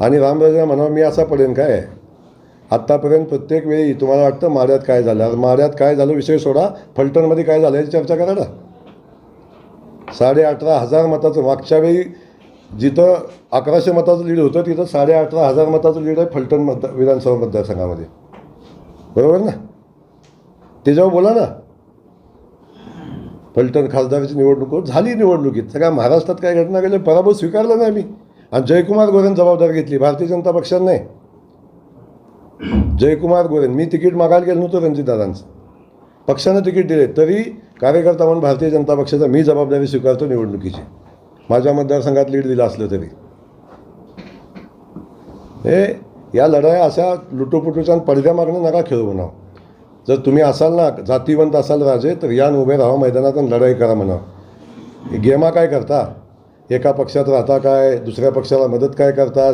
आणि रामराजा म्हणावं मी असा पडेन काय आत्तापर्यंत प्रत्येक वेळी तुम्हाला वाटतं माऱ्यात काय झालं? आता काय झालं विषय सोडा. फलटणमध्ये काय झालं याची चर्चा करा ना. साडे अठरा हजार मताचं मागच्या वेळी जिथं अकराशे मताचं लीड होतं तिथं साडे अठरा हजार मताचं लीड आहे फलटण मतदार विधानसभा मतदारसंघामध्ये. बरोबर ना? त्याच्यावर बोला ना. फलटण खासदाराची निवडणूक झाली निवडणुकीत. सगळ्या महाराष्ट्रात काय घटना घडली पराभव स्वीकारला नाही मी आणि जयकुमार गोरेन जबाबदारी घेतली. भारतीय जनता पक्षानं नाही. जयकुमार गोरेन मी तिकीट मागायला गेलो नव्हतं रणजितदादांचं. पक्षानं तिकीट दिले. तरी कार्यकर्ता म्हणून भारतीय जनता पक्षाचा मी जबाबदारी स्वीकारतो निवडणुकीची. माझ्या मतदारसंघात लीड दिलं असलं तरी. हे या लढाया अशा लुटोपुटूच्या आणि पडद्या मागणं नका खेळू म्हणावं. जर तुम्ही असाल ना जातीवंत असाल राजे तर यान उभे राहा मैदानात लढाई करा म्हणा गेमा काय करता? एका पक्षात राहता काय दुसऱ्या पक्षाला मदत काय करता?